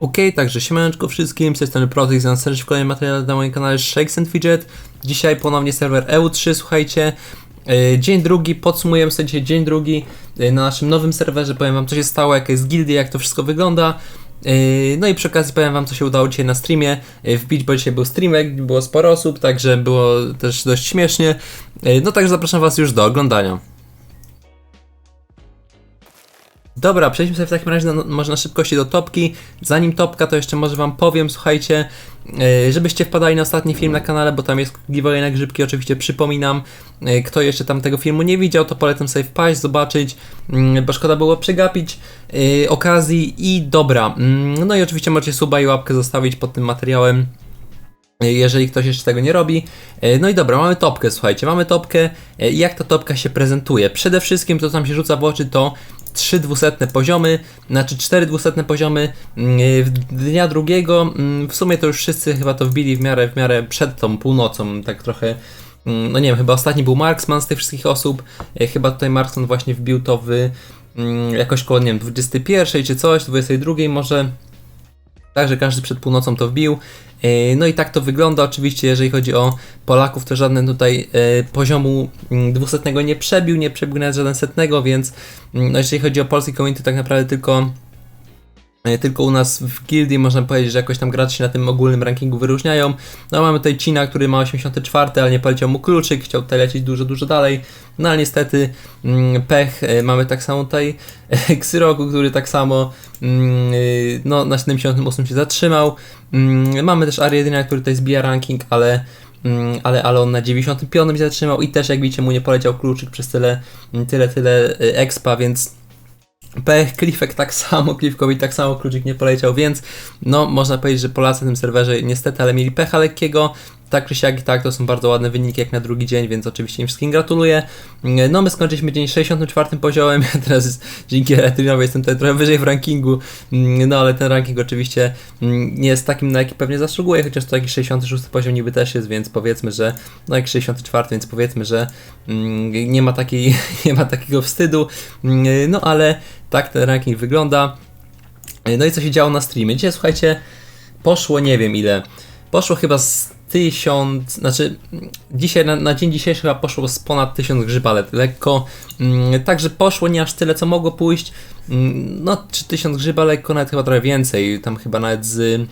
Okej, także siemaneczko wszystkim, z tej strony Protek, serdecznie w kolejnym materiale na moim kanale Shakes and Fidget. Dzisiaj ponownie serwer EU3, słuchajcie. e, Dzień drugi, podsumujemy sobie dzień drugi e, na naszym nowym serwerze. Powiem wam co się stało, jaka jest gildia, jak to wszystko wygląda. E, No i przy okazji powiem wam co się udało dzisiaj na streamie wbić, bo dzisiaj był streamek, było sporo osób, także było też dość śmiesznie. No także zapraszam was już do oglądania. Dobra, przejdźmy sobie w takim razie na, może na szybkości do topki. Zanim topka, to jeszcze może wam powiem, słuchajcie, yy, żebyście wpadali na ostatni film na kanale, bo tam jest giveaway na grzybki, oczywiście przypominam. Yy, kto jeszcze tam tego filmu nie widział, to polecam sobie wpaść, zobaczyć, yy, bo szkoda było przegapić yy, okazji i dobra. Yy, no i oczywiście możecie suba i łapkę zostawić pod tym materiałem jeżeli ktoś jeszcze tego nie robi. E, No i dobra, mamy topkę, słuchajcie, mamy topkę. E, Jak ta topka się prezentuje? Przede wszystkim to, co nam się rzuca w oczy, to trzy dwusetne poziomy, znaczy cztery dwusetne poziomy mm, e, dnia drugiego. Mm, W sumie to już wszyscy chyba to wbili w miarę, w miarę przed tą północą, tak trochę. mm, No nie wiem, chyba ostatni był Marksman z tych wszystkich osób. Chyba tutaj Marksman właśnie wbił to w jakoś koło, nie wiem, 21 czy coś, 22 może. Także każdy przed północą to wbił. E, No i tak to wygląda. Oczywiście, jeżeli chodzi o Polaków, to żaden tutaj e, poziomu mm, dwusetnego nie przebił, nie przebił nawet żaden setnego, więc mm, no jeżeli chodzi o polski community, tak naprawdę tylko tylko u nas w gildii można powiedzieć, że jakoś tam gracze się na tym ogólnym rankingu wyróżniają. No mamy tutaj Cina, który ma 84, ale nie poleciał mu kluczyk, chciał tutaj lecieć dużo, dużo dalej. No ale niestety mm, pech, e, mamy tak samo tutaj Xyroku, który tak samo mm, no, na 78 się zatrzymał. Mm, Mamy też Ariadina, który tutaj zbija ranking, ale, ale, ale on na 95 się zatrzymał i też jak widzicie mu nie poleciał kluczyk przez tyle, tyle, tyle expa, więc pech, Cliffek tak samo, Cliffkowi tak samo kluczyk nie poleciał, więc no można powiedzieć, że Polacy na tym serwerze niestety, ale mieli pecha lekkiego, tak czy siak i tak, to są bardzo ładne wyniki jak na drugi dzień, więc oczywiście im wszystkim gratuluję. No my skończyliśmy dzień 64 poziomem, ja teraz jest, dzięki Electrinowi jestem tutaj trochę wyżej w rankingu, Mm, no ale ten ranking oczywiście mm, nie jest takim, na jaki pewnie zasługuje, chociaż to jakiś 66 poziom niby też jest, więc powiedzmy, że no jak 64, więc powiedzmy, że mm, nie ma takiej, nie ma takiego wstydu, Mm, no ale tak ten ranking wygląda. No i co się działo na streamie? Dzisiaj słuchajcie, poszło nie wiem ile. Poszło chyba z tysiąc, znaczy dzisiaj na, na dzień dzisiejszy chyba poszło z ponad tysiąc grzybalet, lekko. Mm, także poszło nie aż tyle co mogło pójść. Mm, no czy tysiąc grzyba lekko, nawet chyba trochę więcej, tam chyba nawet z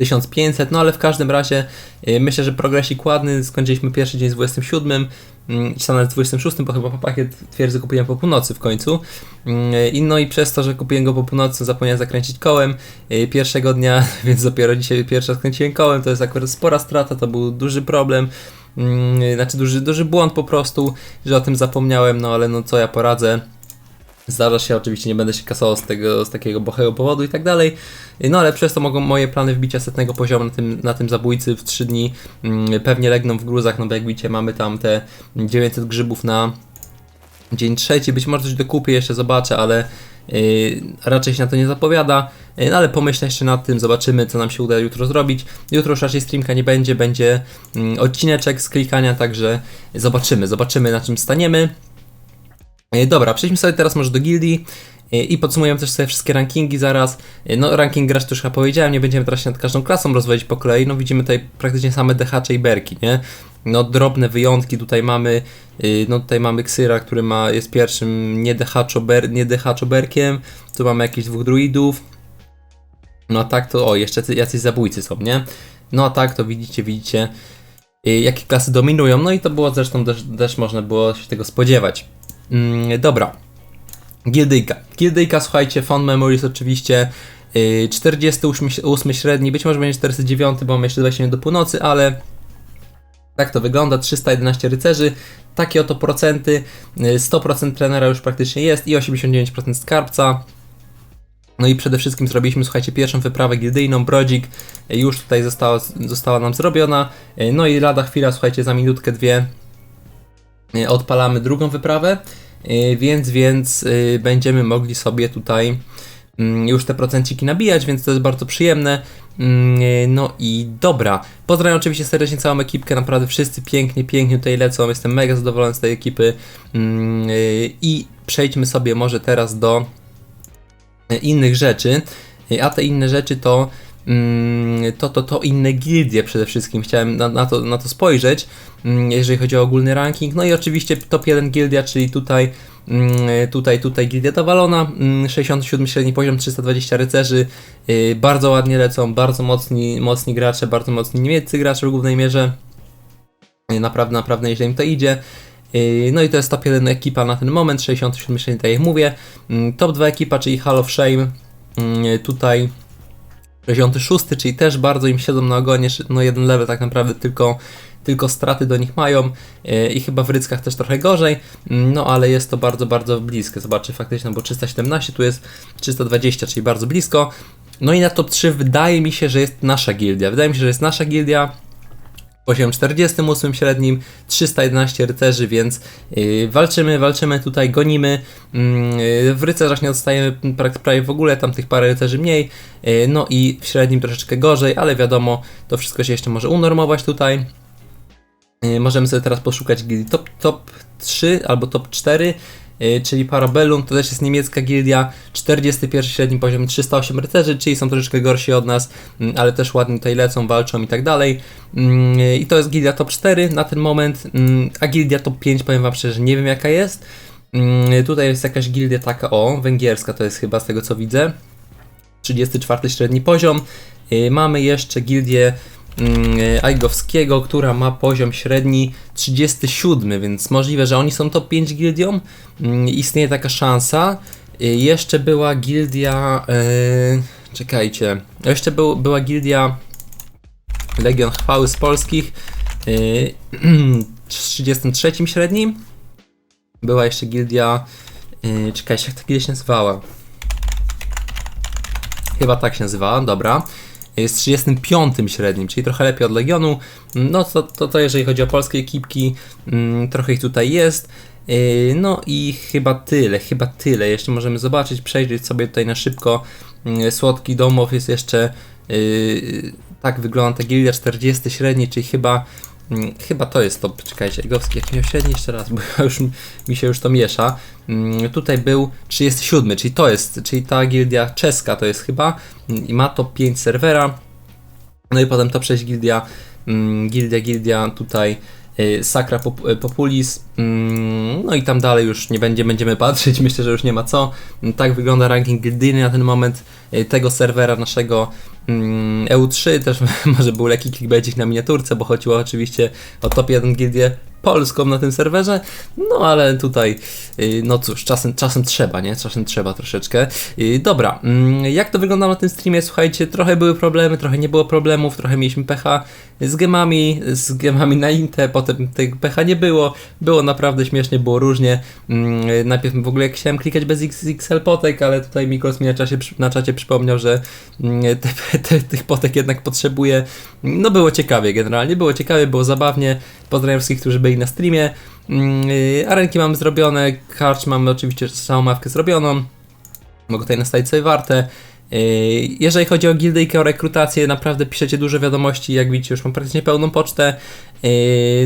1500, no ale w każdym razie y, myślę, że progresik ładny, skończyliśmy pierwszy dzień z 27, mm, czy tam nawet z 26, bo chyba pakiet twierdzy kupiłem po północy w końcu. Mm, I no i przez to, że kupiłem go po północy, zapomniałem zakręcić kołem y, pierwszego dnia, więc dopiero dzisiaj pierwszy raz kręciłem kołem, to jest akurat spora strata, to był duży problem. Mm, Znaczy duży, duży błąd po prostu, że o tym zapomniałem, no ale no co ja poradzę. Zdarza się, oczywiście nie będę się kasował z tego, z takiego bochego powodu i tak dalej. No ale przez to mogą moje plany wbicia setnego poziomu na tym, na tym zabójcy w 3 dni mm, pewnie legną w gruzach, no bo jak widzicie mamy tam te 900 grzybów na dzień trzeci, być może coś dokupię, jeszcze zobaczę, ale yy, raczej się na to nie zapowiada, yy, no ale pomyślę jeszcze nad tym, zobaczymy co nam się uda jutro zrobić. Jutro już raczej streamka nie będzie, będzie mm, odcineczek z klikania, także zobaczymy, zobaczymy na czym staniemy. E, Dobra, przejdźmy sobie teraz może do gildii e, i podsumujemy też sobie wszystkie rankingi zaraz. E, No, ranking gracz to już chyba powiedziałem, nie będziemy teraz się nad każdą klasą rozwodzić po kolei. No, widzimy tutaj praktycznie same dehacze i berki, nie? No, drobne wyjątki tutaj mamy. No, tutaj mamy Ksyra, który ma, jest pierwszym nie dehaczo, ber, nie. Tu mamy jakichś dwóch druidów. No, a tak to, o, jeszcze jacy- jacyś zabójcy są, nie? No, a tak to widzicie, widzicie, jakie klasy dominują. No i to było zresztą też, też można było się tego spodziewać. Mm, dobra. Gildyjka. Gildyjka, słuchajcie, Fond Memories oczywiście. Yy, 48 średni, być może będzie 49, bo mamy jeszcze 20 minut do północy, ale tak to wygląda. 311 rycerzy, takie oto procenty. Yy, 100% trenera już praktycznie jest i 89% skarbca. No i przede wszystkim zrobiliśmy, słuchajcie, pierwszą wyprawę gildyjną, Brodzik yy, już tutaj została, została nam zrobiona. No i lada chwila, słuchajcie, za minutkę, dwie odpalamy drugą wyprawę, yy, więc, więc yy, będziemy mogli sobie tutaj mm, już te procenciki nabijać, więc to jest bardzo przyjemne. Mm, No i dobra. Pozdrawiam oczywiście serdecznie całą ekipkę, naprawdę wszyscy pięknie, pięknie tutaj lecą, jestem mega zadowolony z tej ekipy. Mm, I przejdźmy sobie może teraz do e, innych rzeczy. a te inne rzeczy to to, to, to inne gildie przede wszystkim. Chciałem na, na, to, na to spojrzeć, mm, jeżeli chodzi o ogólny ranking. No i oczywiście top 1 gildia, czyli tutaj, mm, tutaj, tutaj gildia Dawalona, mm, 67 średni poziom, 320 rycerzy. y, Bardzo ładnie lecą, bardzo mocni, mocni gracze, bardzo mocni niemieccy gracze w głównej mierze. Y, Naprawdę, naprawdę nieźle im to idzie. Yy, No i to jest top 1 ekipa na ten moment, 67 średni, tak jak mówię. Top 2 ekipa, czyli Hall of Shame, tutaj 66, czyli też bardzo im siedzą na ogonie, no jeden level tak naprawdę tylko, tylko straty do nich mają yy, i chyba w ryckach też trochę gorzej, Yy, no ale jest to bardzo, bardzo bliskie, zobaczcie faktycznie, no bo 317 tu jest 320, czyli bardzo blisko. No i na top 3 wydaje mi się, że jest nasza gildia, wydaje mi się, że jest nasza gildia, poziom 48 średnim, 311 rycerzy, więc yy, walczymy, walczymy tutaj, gonimy. Yy, w rycerzach nie dostajemy prak- prawie w ogóle, tam tych parę rycerzy mniej. Yy, no i w średnim troszeczkę gorzej, ale wiadomo, to wszystko się jeszcze może unormować tutaj. Yy, Możemy sobie teraz poszukać top, top 3 albo top 4, yy, czyli Parabellum, to też jest niemiecka gildia, 41 średni poziom, 308 rycerzy, czyli są troszeczkę gorsi od nas, mm, ale też ładnie tutaj lecą, walczą i tak dalej. Mm, I to jest gildia top 4 na ten moment, mm, a gildia top 5 powiem wam szczerze, nie wiem jaka jest. Tutaj jest jakaś gildia taka, o, węgierska to jest chyba z tego co widzę. 34 średni poziom. Yy, Mamy jeszcze gildię Aigowskiego, która ma poziom średni 37, więc możliwe, że oni są top 5 gildią. Mm, Istnieje taka szansa. Yy, Jeszcze była gildia. Yy, czekajcie. Jeszcze był, była gildia Legion Chwały z polskich. Yy, w 33 średnim. Była jeszcze gildia. Czekajcie, jak ta gildia się nazywała? Chyba tak się nazywała, dobra. Jest 35 średnim, czyli trochę lepiej od Legionu. No to, to, to jeżeli chodzi o polskie ekipki, mm, trochę ich tutaj jest. Yy, No i chyba tyle, chyba tyle. Jeszcze możemy zobaczyć, przejrzeć sobie tutaj na szybko. Yy, Słodki Domow jest jeszcze. yy, Tak wygląda ta gildia 40 średni, czyli chyba. Mm, Chyba to jest top. Czekajcie, Egowski, jak miał średni jeszcze raz, bo już, mi się już to miesza. Mm, Tutaj był 37, czyli to jest, czyli ta gildia czeska to jest chyba mm, i ma top 5 serwera. No i potem to przejść gildia, gildia, gildia tutaj y, Sacra Pop- y, Populis. mm, No i tam dalej już nie będzie, będziemy patrzeć, myślę, że już nie ma co. Mm, Tak wygląda ranking gildyjny na ten moment y, tego serwera naszego mm, EU3. Też może był lekki clickbaitik na miniaturce, bo chodziło oczywiście o top 1 gildię polską na tym serwerze. No ale tutaj, y, no cóż, czasem, czasem trzeba, nie? Czasem trzeba troszeczkę. Y, Dobra, mm, jak to wygląda na tym streamie? Słuchajcie, trochę były problemy, trochę nie było problemów, trochę mieliśmy pecha z gemami, z gemami na Inte, potem tego pecha nie było. Było naprawdę śmiesznie, było różnie. Mm, Najpierw w ogóle chciałem klikać bez XXL potek, ale tutaj Mikos mi na czacie, przy- na czacie przypomniał, że mm, te, te, tych potek jednak potrzebuje. No było ciekawie generalnie, było ciekawie, było zabawnie. Pozdrawiam wszystkich, którzy byli na streamie. Mm, y, Arenki mamy zrobione, karcz mamy oczywiście całą mawkę zrobioną. Mogę tutaj nastawić sobie warte. Yy, Jeżeli chodzi o gildyjkę, o rekrutację, naprawdę piszecie dużo wiadomości, jak widzicie, już mam praktycznie pełną pocztę. Yy,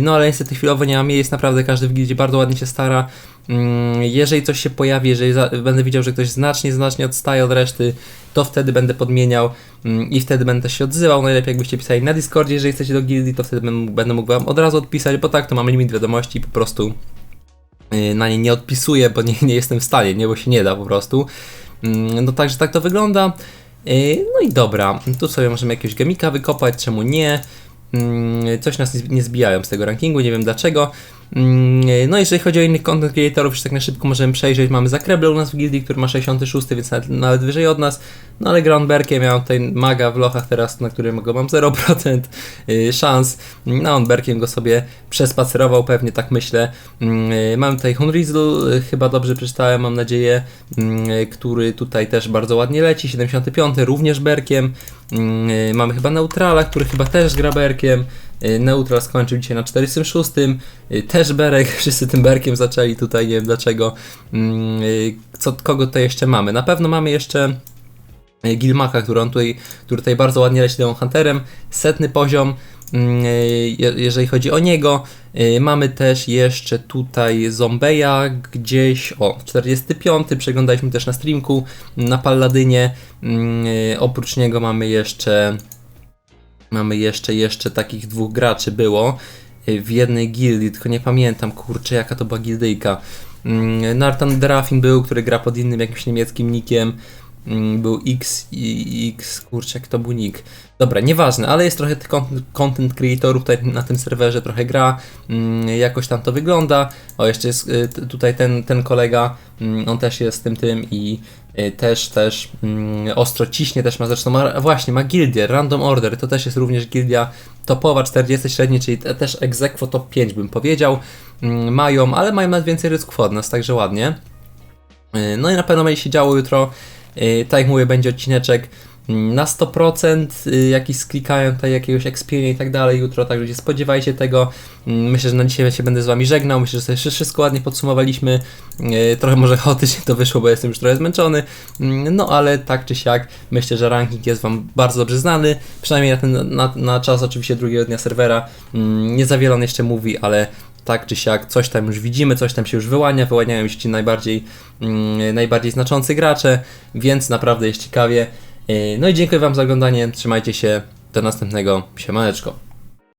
No ale niestety chwilowo nie mam miejsc, naprawdę każdy w gildzie bardzo ładnie się stara. Yy, Jeżeli coś się pojawi, jeżeli będę widział, że ktoś znacznie, znacznie odstaje od reszty, to wtedy będę podmieniał yy, i wtedy będę się odzywał. Najlepiej jakbyście pisali na Discordzie, jeżeli chcecie do gildii, to wtedy będę, będę mógł wam od razu odpisać, bo tak, to mamy limit wiadomości i po prostu yy, na nie nie odpisuję, bo nie, nie jestem w stanie, nie, bo się nie da po prostu. Mm, No także tak to wygląda. Yy, No i dobra, tu sobie możemy jakiegoś gemika wykopać, czemu nie? Mm, Coś nas nie zb- nie zbijają z tego rankingu, nie wiem dlaczego. Mm, No jeżeli chodzi o innych content creatorów, już tak na szybko możemy przejrzeć. Mamy Zakreble u nas w gildii, który ma 66, więc nawet, nawet wyżej od nas. No ale Groundberkiem ja mam tutaj maga w lochach teraz, na którym go mam 0% yy, szans. No on Berkiem go sobie przespacerował, pewnie tak myślę. Mm, yy, Mamy tutaj Hunrizel, yy, chyba dobrze przeczytałem, mam nadzieję, mm, który tutaj też bardzo ładnie leci. 75, również Berkiem. Mm, Mamy chyba Neutrala, który chyba też gra Berkiem. Neutral skończył dzisiaj na 46. Yy, Też Berek, wszyscy tym Berkiem zaczęli tutaj, nie wiem dlaczego. Co, kogo tutaj jeszcze mamy? Na pewno mamy jeszcze Gilmaka, który on tutaj, który tutaj bardzo ładnie leci Demon Hunterem, setny poziom, mm, je- jeżeli chodzi o niego. Y, Mamy też jeszcze tutaj Zombeja gdzieś, o 45, przeglądaliśmy też na streamku na Palladynie. Mm, Oprócz niego mamy jeszcze mamy jeszcze jeszcze takich dwóch graczy było w jednej gildii, tylko nie pamiętam kurczę jaka to była gildyjka. Mm, Nartan Drafin był, który gra pod innym jakimś niemieckim nickiem. Mm, Był X i X, kurczę, to był nick. Dobra, nieważne, ale jest trochę tych content, creatorów tutaj na tym serwerze, trochę gra, mm, jakoś tam to wygląda. O, jeszcze jest y, tutaj ten, ten kolega, mm, on też jest tym tym i y, też, też ostro ciśnie, też ma zresztą, ma, właśnie, ma gildię, Random Order, to też jest również gildia topowa, 40 średniej, czyli te, też egzekwo top 5 bym powiedział. Mają, ale mają nawet więcej rysków od nas, także ładnie. Yy, No i na pewno będzie się działo jutro. Yy, Tak jak mówię, będzie odcineczek na 100%, yy, jakiś sklikają tutaj jakiegoś experience i tak dalej jutro, także się spodziewajcie tego. Mm, Myślę, że na dzisiaj się będę z Wami żegnał, myślę, że sobie wszy- wszystko ładnie podsumowaliśmy. Yy, Trochę może chaotycznie to wyszło, bo jestem już trochę zmęczony, Mm, no ale tak czy siak, myślę, że ranking jest Wam bardzo dobrze znany, przynajmniej na, ten, na, na czas oczywiście drugiego dnia serwera. Mm, Nie za wiele on jeszcze mówi, ale tak czy siak coś tam już widzimy, coś tam się już wyłania, wyłaniają się ci najbardziej, mm, najbardziej znaczący gracze, więc naprawdę jest ciekawie. Yy, No i dziękuję Wam za oglądanie, trzymajcie się, do następnego, siemaneczko.